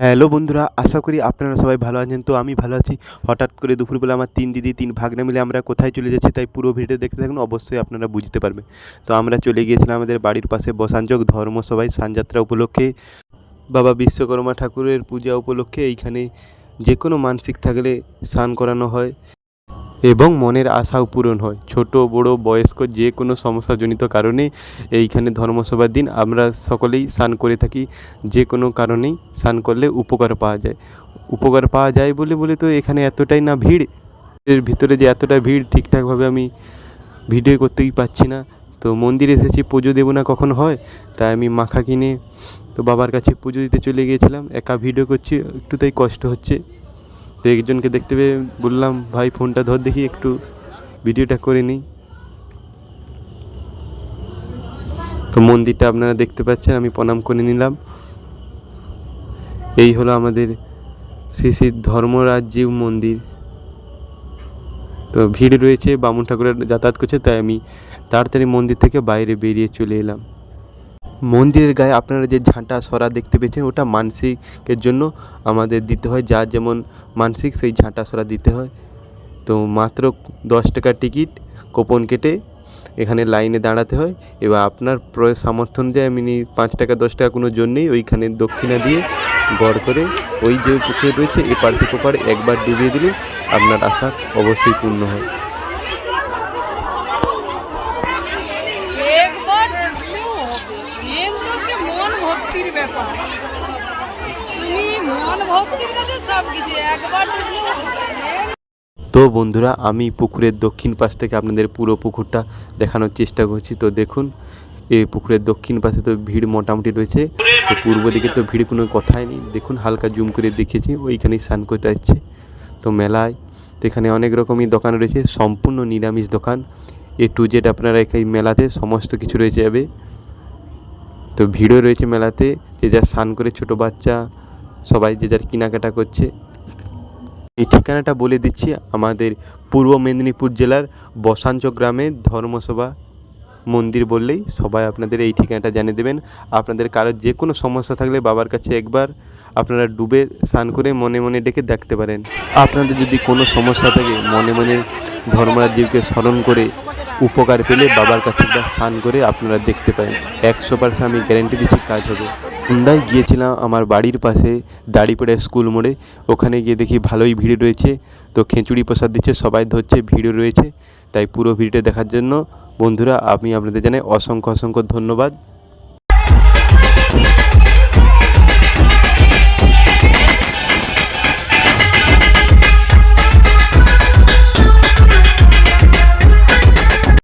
Hello বন্ধুরা, আশা করি আপনারা সবাই ভালো আছেন। তো আমি ভালো আছি। হঠাৎ করে দুপুরবেলা আমার তিন দিদি, তিন ভাগনা মিলে আমরা কোথায় চলে যাচ্ছি তাই পুরো ভিডিও দেখতে থাকুন, অবশ্যই আপনারা বুঝতে পারবেন। তো আমরা চলে গিয়েছিলাম আমাদের বাড়ির পাশে বসাঞ্চক ধর্মসভায় সানযাত্রা উপলক্ষে। বাবা বিশ্বকর্মা ঠাকুরের পূজা উপলক্ষে এইখানে যে কোনো মানসিক থাকলে স্নান করানো হয়। এবং মনের আশাও পূরণ হয়। ছোট, বড়, বয়স্ক যে কোনো সমস্যাজনিত কারণে এইখানে ধর্মসভার দিন আমরা সকলেই স্নান করে থাকি। যে কোনো কারণেই স্নান করলে উপকার পাওয়া যায়। উপকার পাওয়া যায় বলে বলে তো এখানে এতটাই না ভিড়। এর ভিতরে যে এতটা ভিড় ঠিকঠাকভাবে আমি ভিডিও করতেই পারছি না। তো মন্দিরে এসেছি, পুজো দেবো না কখন হয়? তাই আমি মাখা কিনে তো বাবার কাছে পুজো দিতে চলে গিয়েছিলাম। একা ভিডিও করছি, একটু তাই কষ্ট হচ্ছে। তো একজনকে দেখতে পেয়ে বললাম, ভাই, ফোনটা ধর দেখি, একটু ভিডিওটা করে নিই। তো মন্দিরটা আপনারা দেখতে পাচ্ছেন, আমি প্রণাম করে নিলাম। এই হলো আমাদের শ্রী শ্রী ধর্মরাজ্যিক মন্দির। তো ভিড় রয়েছে, বামুন ঠাকুরের যাতায়াত করছে, তাই আমি তাড়াতাড়ি মন্দির থেকে বাইরে বেরিয়ে চলে এলাম। মন্দিরের গায়ে আপনারা যে ঝাঁটা সরা দেখতে পেয়েছেন, ওটা মানসিকের জন্য আমাদের দিতে হয়। যার যেমন মানসিক, সেই ঝাঁটা সরা দিতে হয়। তো মাত্র দশ টাকার টিকিট কুপন কেটে এখানে লাইনে দাঁড়াতে হয়। এবার আপনার প্রয় সামর্থ্য অনুযায়ী এমনি পাঁচ টাকা, দশ টাকা কোনো জন্যেই ওইখানে দক্ষিণা দিয়ে গড় করে ওই যে পুকুর রয়েছে, এপার থেকে ওপার একবার ডুবিয়ে দিলে আপনার আশা অবশ্যই পূর্ণ হয় একবার ডুবলেও হবে মেন তো হচ্ছে মন ভক্তির ব্যাপার। তুমি মন ভক্তির কাছে সব কিছু একবার তো বন্ধুরা আমি পুকুরের দক্ষিণ পাশ থেকে আপনাদের পুরো পুকুরটা দেখানোর চেষ্টা করছি। তো দেখুন এই পুকুরের দক্ষিণ পাশে তো ভিড় মোটামুটি রয়েছে। তো পূর্ব দিকে তো ভিড় কোনো কথাই নেই। দেখুন হালকা জুম করে দেখেছি ওইখানেই স্নান করতে যাচ্ছে তো মেলায় তো এখানে অনেক রকমই দোকান রয়েছে সম্পূর্ণ নিরামিষ দোকান। এ টু জেড আপনারা এই মেলাতে সমস্ত কিছু রয়েছে যাবে। তো ভিড়ও রয়েছে মেলাতে, যে যার স্নান করে ছোট বাচ্চা, সবাই যে যার কেনাকাটা করছে। এই ঠিকানাটা বলে দিচ্ছি আমাদের পূর্ব মেদিনীপুর জেলার বসাঞ্চ গ্রামে ধর্মসভা মন্দির বললেই সবাই আপনাদের এই ঠিকানাটা জানিয়ে দেবেন। আপনাদের কারোর যে কোনো সমস্যা থাকলে বাবার কাছে একবার আপনারা ডুবে স্নান করে মনে মনে ডেকে দেখতে পারেন। আপনাদের যদি কোনো সমস্যা থাকে, মনে মনে ধর্মরাজ্যকে স্মরণ করে উপকার পেলে বাবার কাছে একবার স্নান করে আপনারা দেখতে পারেন। একশো পার্সেন্ট আমি গ্যারেন্টি দিচ্ছি কাজ হবে। সন্ধ্যায় গিয়েছিলাম আমার বাড়ির পাশে দাড়িপাড়া স্কুল মোড়ে। ওখানে গিয়ে দেখি ভালোই ভিড় রয়েছে। তো খেঁচুড়ি প্রসাদ দিচ্ছে, সবাই ধরছে, ভিড়ও রয়েছে। তাই পুরো ভিড়টা দেখার জন্য বন্ধুরা, আমি আপনাদের জানাই অসংখ্য অসংখ্য ধন্যবাদ।